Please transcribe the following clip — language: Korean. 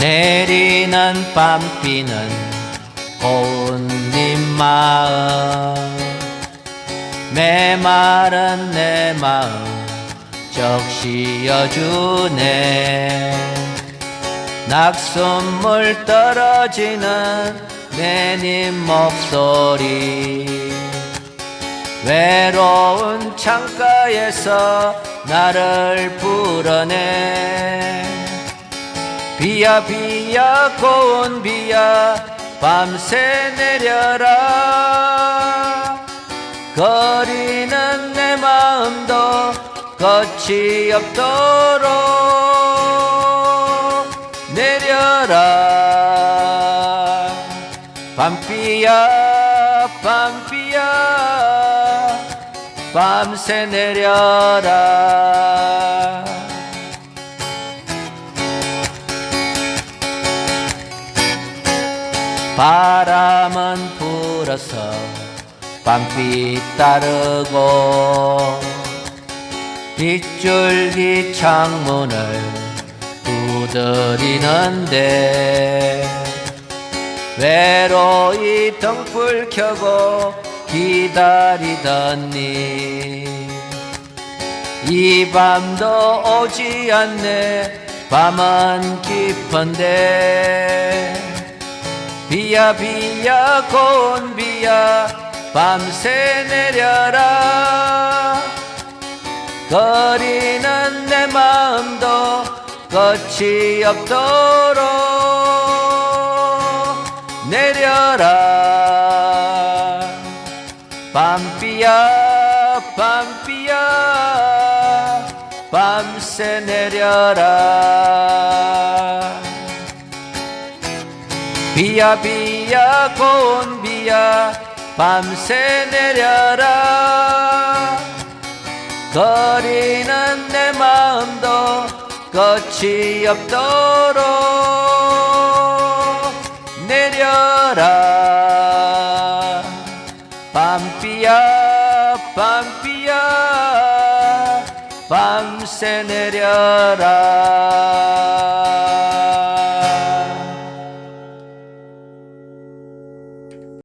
비는 밤비는 고운 네 마음. 메마른 내 마음 적시어주네. 낙순물 떨어지는 내님 목소리. 외로운 창가에서 나를 불어내 비야 비야 고운 비야 밤새 내려라. 거리는 내 마음도 끝이 없도록 내려라. 밤비야 밤비야 밤새 내려라 바람은 불어서 밤빛 따르고 빗줄기 창문을 두드리는데 외로이 등불 켜고 기다리더니 이 밤도 오지 않네 밤은 깊은데 비야 비야 고운 비야 밤새 내려라. 거리는 내 마음도 끝이 없도록 내려라. 밤비야 밤비야 밤새 내려라 비야 비야 고운 비야 밤새 내려라. 거리는 내 마음도 끝이 없도록 내려라. 밤비야 밤비야 밤새 내려라